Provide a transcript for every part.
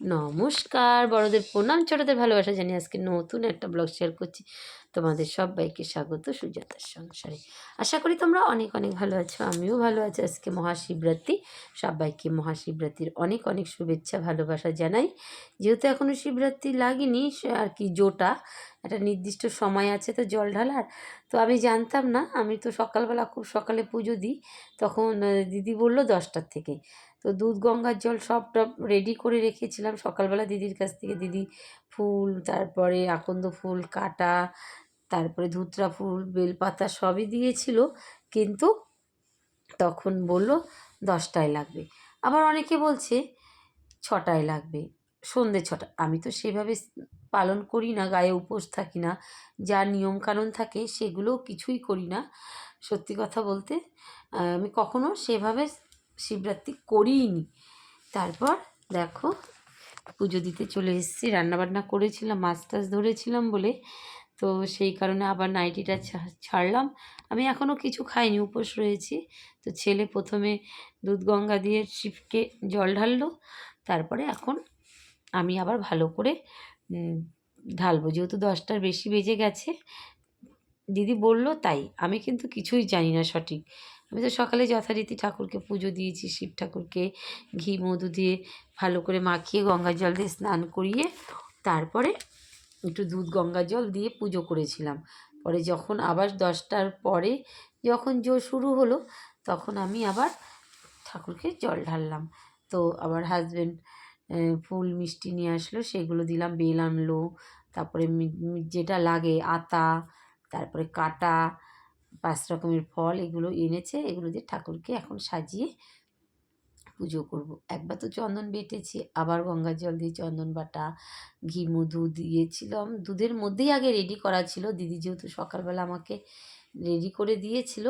নমস্কার বড়দের প্রণাম ছোটদের ভালোবাসা জানি আজকে নতুন একটা ব্লগ শেয়ার করছি। তোমাদের সবাইকে স্বাগত সুজাতার সংসারে। আশা করি তোমরা অনেক অনেক ভালো আছো, আমিও ভালো আছি। আজকে মহাশিবরাত্রি। সবাইকে মহাশিবরাত্রির অনেক অনেক শুভেচ্ছা, ভালোবাসা জানাই। যেহেতু এখনও শিবরাত্রি লাগেনি আর কি জোটা, একটা নির্দিষ্ট সময় আছে তো জল ঢালার, তো আমি জানতাম না, আমি তো সকালবেলা খুব সকালে পুজো দিই, তখন দিদি বলল দশটার থেকে। তো দুধ, গঙ্গার জল সবটা রেডি করে রেখেছিলাম সকালবেলা দিদির কাছ থেকে। দিদি ফুল, তারপরে আকন্দ ফুল, কাটা তারপরে ধুতরা ফুল, বেলপাতা সবই দিয়েছিল। কিন্তু তখন বলল, দশটায় লাগবে। আবার অনেকে বলছে, ছটায় লাগবে। সন্ধে ছটা। আমি তো সেভাবে পালন করি না, গায়ে উপোস থাকি না। যা নিয়মকানুন থাকে সেগুলো কিছুই করি না। সত্যি কথা বলতে আমি কখনো সেভাবে শিবরাত্রি করিনি তারপর দেখো, পুজো দিতে চলে এসেছি, রান্নাবান্না করেছিলাম, মাছ টাছ ধরেছিলাম বলে। তো সেই কারণে আবার নাইটিটা ছাড়লাম। আমি এখনও কিছু খাইনি, উপোস রয়েছি। তো ছেলে প্রথমে দুধ গঙ্গা দিয়ে শিবকে জল ঢাললো, তারপরে এখন আমি আবার ভালো করে ঢালবো। যেহেতু দশটার বেশি বেজে গেছে, দিদি বলল তাই। আমি কিন্তু কিছুই জানি না সঠিক। আমি তো সকালে যথারীতি ঠাকুরকে পুজো দিয়েছি, শিব ঠাকুরকে ঘি, মধু দিয়ে ভালো করে মাখিয়ে গঙ্গা জল দিয়ে স্নান করিয়ে, তারপরে একটু দুধ, গঙ্গা জল দিয়ে পুজো করেছিলাম। পরে যখন আবার দশটার পরে যখন জো শুরু হলো, তখন আমি আবার ঠাকুরকে জল ঢাললাম। তো আবার হাজব্যান্ড ফুল, মিষ্টি নিয়ে আসলো, সেগুলো দিলাম, বেল আনলো, তারপরে যেটা লাগে, আতা, তারপরে কাটা, পাঁচ রকমের ফল এগুলো এনেছে, এগুলো দিয়ে ঠাকুরকে এখন সাজিয়ে পুজো করব। একবার তো চন্দন বেটেছি, আবার গঙ্গার জল দিয়ে চন্দন বাটা, ঘি, মধু দিয়েছিলাম। দুধের মধ্যেই আগে রেডি করা ছিল। দিদি যেহেতু সকালবেলা আমাকে রেডি করে দিয়েছিল,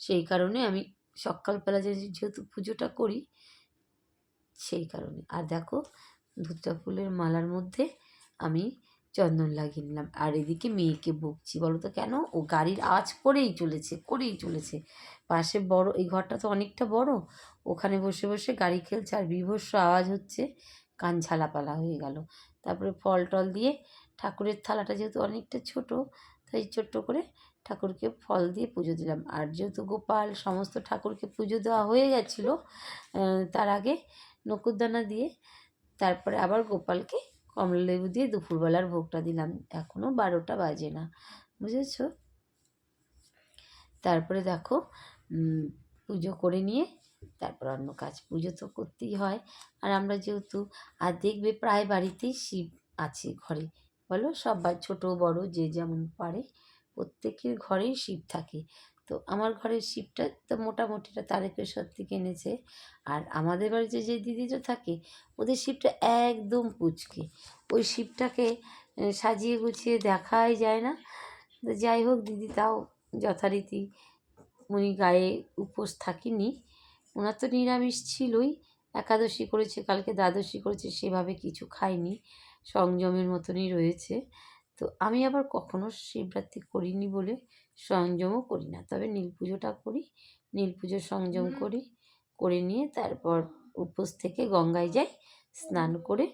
সেই কারণে আমি সকালবেলা যেহেতু পুজোটা করি, সেই কারণে। আর দেখো ধুতরা ফুলের মালার মধ্যে আমি চন্দন লাগিয়ে নিলাম। আর এদিকে মেয়েকে বকছি বলো তো কেন? ও গাড়ির আওয়াজ করেই চলেছে করেই চলেছে। পাশে বড়, এই ঘরটা তো অনেকটা বড়। ওখানে বসে বসে গাড়ি খেলছে আর বিভৎস আওয়াজ হচ্ছে। কান ঝালাপালা হয়ে গেল। তারপরে ফল টল দিয়ে ঠাকুরের থালাটা যেহেতু অনেকটা ছোট, তাই ছোট্ট করে ঠাকুরকে ফল দিয়ে পুজো দিলাম। আর যেহেতু গোপাল, সমস্ত ঠাকুরকে পুজো দেওয়া হয়ে গেছিল তার আগে নকুরদানা দিয়ে তারপরে আবার গোপালকে কমলা লেবু দিয়ে দুপুরবেলার ভোগটা দিলাম। এখনও বারোটা বাজে না, বুঝেছ? তারপরে দেখো পুজো করে নিয়ে তারপর অন্য কাজ পুজো তো করতেই হয়। আর আমরা যেহেতু, আর দেখবে প্রায় বাড়িতেই শিব আছে ঘরে, বলো? সব ছোটো, বড়, যে যেমন পারে প্রত্যেকের ঘরেই শিব থাকে। তো আমার ঘরের শিবটা তো মোটামুটিটা তারকেশ্বর থেকে এনেছে। আর আমাদের বাড়িতে যে দিদিটা থাকে, ওদের শিবটা একদম পুচকে। ওই শিবটাকে সাজিয়ে গুছিয়ে দেখাই যায় না। তো যাই হোক, দিদি তাও যথারীতি উনি গায়ে উপোস থাকিনি। ওনার তো নিরামিষ ছিলই। একাদশী করেছে, কালকে দ্বাদশী করেছে, সেভাবে কিছু খায়নি। সংযমের মতনই রয়েছে। তো আমি আবার কখনো শিবরাত্রি করিনি বলে সংযমও করি না। তবে নীল পুজোটা করি নীল পুজোর সংযম করি করে নিয়ে তারপর উপোস থেকে গঙ্গায় যাই স্নান করে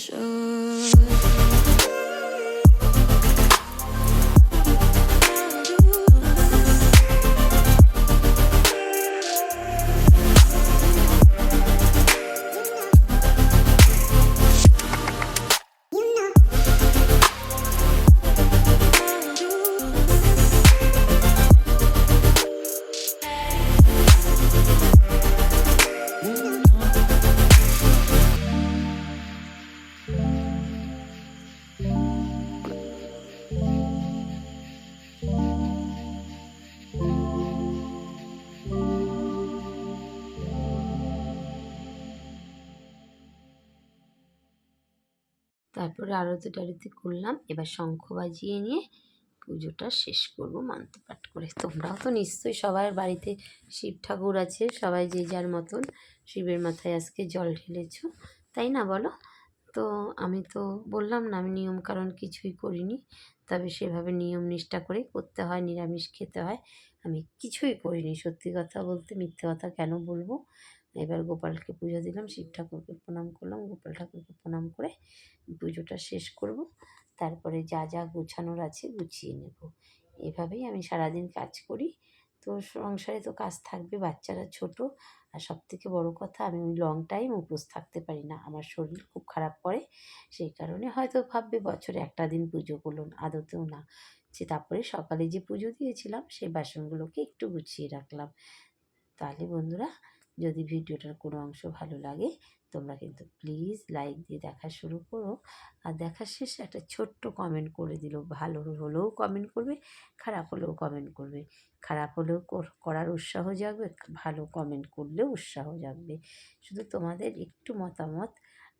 show. তারপরে আরতি টারতি করলাম। এবার শঙ্খ বাজিয়ে নিয়ে পুজোটা শেষ করব মন্ত্রপাঠ করে। তোমরাও তো নিশ্চয়ই সবার বাড়িতে শিব ঠাকুর আছে, সবাই যে যার মতন শিবের মাথায় আজকে জল ঢেলেছো, তাই না বলো? তো আমি তো বললাম না, আমি নিয়ম কারণ কিছুই করিনি, তবে সেভাবে নিয়ম নিষ্ঠা করে করতে হয়, নিরামিষ খেতে হয়। আমি কিছুই করিনি, সত্যি কথা বলতে মিথ্যে কথা কেন বলব? এবার গোপালকে পুজো দিলাম, শিব ঠাকুরকে প্রণাম করলাম, গোপাল ঠাকুরকে প্রণাম করে পুজোটা শেষ করব। তারপরে যা যা গোছানোর আছে গুছিয়ে নেব। এভাবেই আমি সারাদিন কাজ করি। তো সংসারে তো কাজ থাকবে, বাচ্চারা ছোট। আর সব থেকে বড়ো কথা, আমি ওই লং টাইম উপোস থাকতে পারি না। আমার শরীর খুব খারাপ করে, সেই কারণে হয়তো ভাববে বছরে একটা দিন পুজো করল আদতেও না। যে তারপরে সকালে যে পুজো দিয়েছিলাম, সেই বাসনগুলোকে একটু গুছিয়ে রাখলাম। তাহলে বন্ধুরা যদি ভিডিওটার কোনো অংশ ভালো লাগে, তোমরা কিন্তু প্লিজ লাইক দিয়ে দেখা শুরু করো। আর দেখার শেষে একটা ছোট্ট কমেন্ট করে দিল। ভালো হলেও কমেন্ট করবে, খারাপ হলেও কমেন্ট করবে। খারাপ হলেও কর- করার উৎসাহ জাগবে, ভালো কমেন্ট করলেও উৎসাহ জাগবে। শুধু তোমাদের একটু মতামত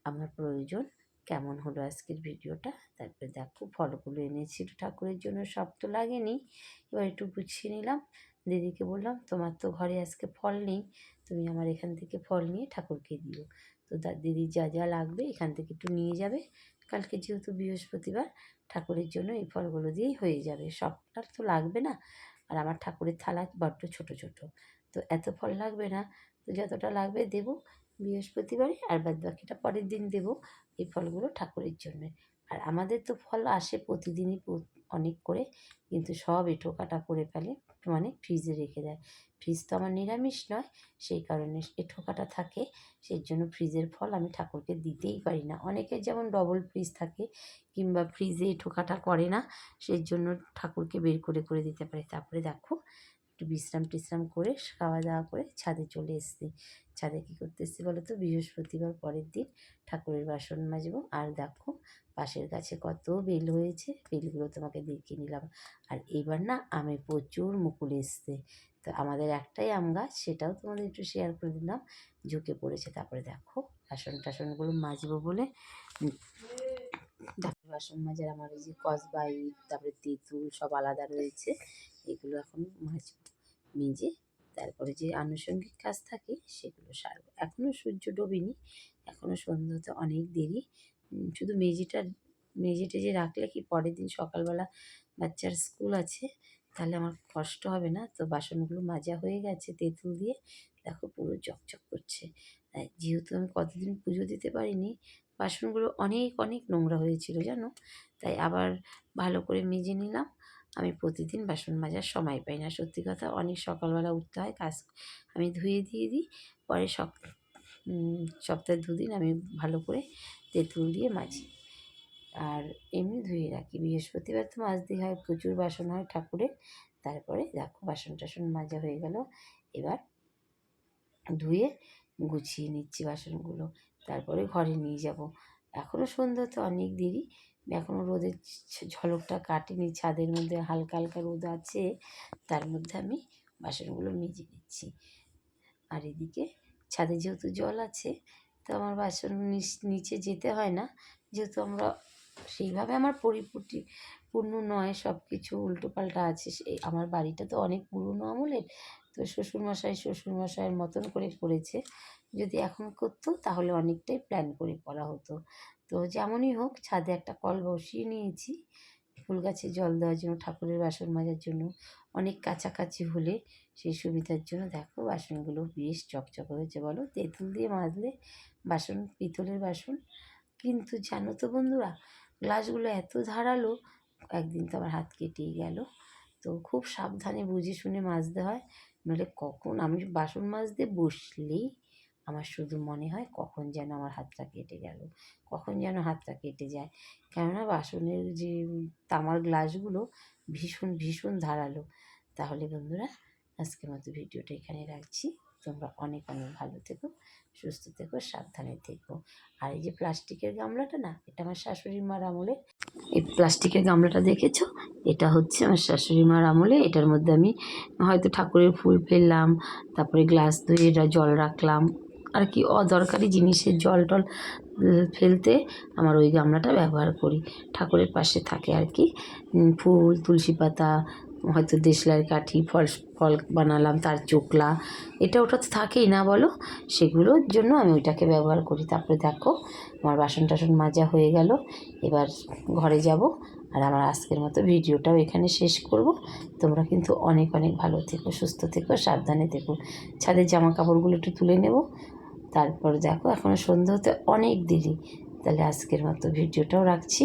আমার প্রয়োজন, কেমন হলো আজকের ভিডিওটা? তারপরে দেখো, ফলগুলো এনেছিল ঠাকুরের জন্য, সব তো লাগেনি। এবার একটু গুছিয়ে নিলাম। দিদিকে বললাম, তোমার তো ঘরে আজকে ফল নেই। তুমি আমার এখান থেকে ফল নিয়ে ঠাকুরকে দিও। তো দিদির যা যা লাগবে এখান থেকে একটু নিয়ে যাবে। কালকে যেহেতু বৃহস্পতিবার, ঠাকুরের জন্য এই ফলগুলো দিয়েই হয়ে যাবে। সবটার তো লাগবে না। আর আমার ঠাকুরের থালা বড্ড ছোট ছোট। তো এত ফল লাগবে না। তো যতটা লাগবে দেব বৃহস্পতিবারে আর বাদ বাকিটা পরের দিন দেব এই ফলগুলো ঠাকুরের জন্য। আর আমাদের তো ফল আসে প্রতিদিনই অনেক করে। কিন্তু সব এঁটো কাটা করে ফেলে। মানে ফ্রিজে রেখে দেয়। ফ্রিজ তো আমার নিরামিষ নয়, সেই কারণে এ ঠোকাটা থাকে, সেই জন্য ফ্রিজের ফল আমি ঠাকুরকে দিতেই পারি না। অনেকের যেমন ডবল ফ্রিজ থাকে, কিংবা ফ্রিজে ঠোকাটা করে না, সেই জন্য ঠাকুরকে বের করে করে দিতে পারে। তারপরে দেখো একটু বিশ্রাম টিশ্রাম করে খাওয়া দাওয়া করে ছাদে চলে এসেছি। ছাদে কী করতে এসেছি বলো তো বৃহস্পতিবার পরের দিন ঠাকুরের বাসন মাজবো। আর দেখো, পাশের গাছে কত বেল হয়েছে, বেলগুলো তোমাকে দেখিয়ে নিলাম। আর এবার না আমি প্রচুর মুকুল এসছে। তো আমাদের একটাই আম গাছ, সেটাও তোমাদের একটু শেয়ার করে দিলাম। ঝুঁকে পড়েছে। তারপরে দেখো বাসন টাসনগুলো মাজবো বলে। বাসন মাজার, আমার এই যে কসবাই, তারপরে তেঁতুল সব আলাদা রয়েছে। এগুলো এখন মাছ মেজে, তারপরে যে আনুষঙ্গিক কাজ থাকে সেগুলো সারবো। এখনও সূর্য ডোবেনি এখনও সন্ধ্যা হতে অনেক দেরি। শুধু মেঝেটা মেঝে টেজে রাখলে কি পরের দিন সকালবেলা বাচ্চার স্কুল আছে, তাহলে আমার কষ্ট হবে না? তো বাসনগুলো মাজা হয়ে গেছে তেঁতুল দিয়ে। দেখো পুরো চকচক করছে। যেহেতু আমি কতদিন পুজো দিতে পারিনি বাসনগুলো অনেক অনেক নোংরা হয়েছিল জানো? তাই আবার ভালো করে মেজে নিলাম। আমি প্রতিদিন বাসন মাজার সময় পাই না। সত্যি কথা অনেক সকালবেলা উঠতে হয় কাজ আমি ধুয়ে দিয়ে দিই। পরে উম, সপ্তাহে দুদিন আমি ভালো করে তেঁতুল দিয়ে মাজি। আর এমনি ধুয়ে রাখি। বৃহস্পতিবার তো মাজতে হয় প্রচুর বাসন হয় ঠাকুরের। তারপরে দেখো বাসন টাসন মাজা হয়ে গেল। এবার ধুয়ে গুছিয়ে নিচ্ছি বাসনগুলো। তারপরে ঘরে নিয়ে যাব। এখনও সন্ধ্যা তো অনেক দেরি। এখনও রোদের ঝলকটা কাটেনি। ছাদের মধ্যে হালকা হালকা রোদ আছে। তার মধ্যে আমি বাসনগুলো মেজে নিচ্ছি। আর এদিকে ছাদে যেহেতু জল আছে, তো আমার বাসন নিচ- যেতে হয় না। যেহেতু আমরা সেইভাবে আমার পরিপুটি পূর্ণ নয় সব কিছু উল্টোপাল্টা আছে। সেই আমার বাড়িটা তো অনেক পুরনো আমলের। তো শ্বশুরমশাই শ্বশুরমশাইয়ের মতন করে করেছে। যদি এখন করতো, তাহলে অনেকটাই প্ল্যান করে করা হতো। তো যেমনই হোক, ছাদে একটা কল বসিয়ে নিয়েছি। ফুল গাছে জল দেওয়ার জন্য, ঠাকুরের বাসন মাজার জন্য, অনেক কাছাকাছি হলে সেই সুবিধার জন্য দেখো বাসনগুলো বেশ চকচক হয়েছে বলো। তেঁতুল দিয়ে মাজলে বাসন, পিতলের বাসন। কিন্তু জানো তো বন্ধুরা, গ্লাসগুলো এত ধারালো, একদিন তো আমার হাত কেটেই গেল। তো খুব সাবধানে বুঝে শুনে মাজতে হয়। নইলে কখন? আমি বাসন মাজতে বসলেই আমার শুধু মনে হয় কখন যেন আমার হাতটা কেটে গেল, কখন যেন হাতটা কেটে যায়। কেননা বাসনের যে তামার গ্লাসগুলো ভীষণ ভীষণ ধারালো। তাহলে বন্ধুরা, আজকের মতো ভিডিওটা এখানে রাখছি। তোমরা অনেক অনেক ভালো থেকো, সুস্থ থেকো, সাবধানে থেকো। আর এই যে প্লাস্টিকের গামলাটা না, এটা আমার শাশুড়ি মার আমলে। এই প্লাস্টিকের গামলাটা দেখেছ? এটা হচ্ছে আমার শাশুড়ি মার আমলে। এটার মধ্যে আমি হয়তো ঠাকুরের ফুল ফেললাম, তারপরে গ্লাস ধুয়ে এটা জল রাখলাম। আর কি অদরকারি জিনিসের জল টল ফেলতে আমার ওই গামলাটা ব্যবহার করি। ঠাকুরের পাশে থাকে আর কি ফুল, তুলসী পাতা হয়তো দেশলাইয়ের কাঠি, ফল ফল বানালাম, তার চোকলা, এটা ওটা তো থাকেই না বলো? সেগুলোর জন্য আমি ওইটাকে ব্যবহার করি। তারপরে দেখো, আমার বাসন টাসন মাজা হয়ে গেল, এবার ঘরে যাব আর আমার আজকের মতো ভিডিওটাও এখানে শেষ করব। তোমরা কিন্তু অনেক অনেক ভালো থেকো, সুস্থ থেকো, সাবধানে থেকো। ছাদের জামা কাপড়গুলো একটু তুলে নেব। তারপর দেখো এখনও সন্ধ্যা হতে অনেক দেরি। তাহলে আজকের মতো ভিডিওটাও রাখছি।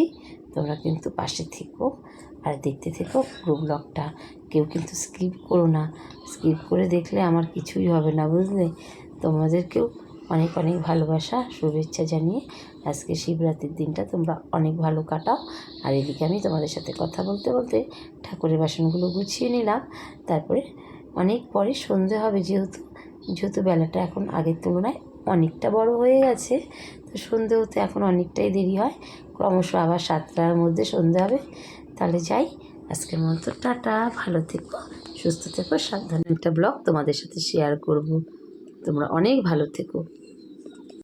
তোমরা কিন্তু পাশে থেকো। আর দেখতে থেকো পুরো ব্লগটা কেউ কিন্তু স্কিপ করো না। স্কিপ করে দেখলে আমার কিছুই হবে না, বুঝলে? তোমাদেরকেও অনেক অনেক ভালোবাসা, শুভেচ্ছা জানিয়ে আজকে শিবরাত্রির দিনটা তোমরা অনেক ভালো কাটাও। আর এদিকে আমি তোমাদের সাথে কথা বলতে বলতে ঠাকুরের বাসনগুলো গুছিয়ে নিলাম। তারপরে অনেক পরে সন্ধে হবে যেহেতু যেহেতু বেলাটা এখন আগের তুলনায় অনেকটা বড় হয়ে গেছে। তো সন্ধে হতে এখন অনেকটাই দেরি হয়। ক্রমশ আবার সাতটার মধ্যে সন্ধে হবে। তাহলে যাই। আজকের মতো টাটা, ভালো থেকো, সুস্থ থেকো, সাবধানে একটা ব্লগ তোমাদের সাথে শেয়ার করব। তোমরা অনেক ভালো থেকো।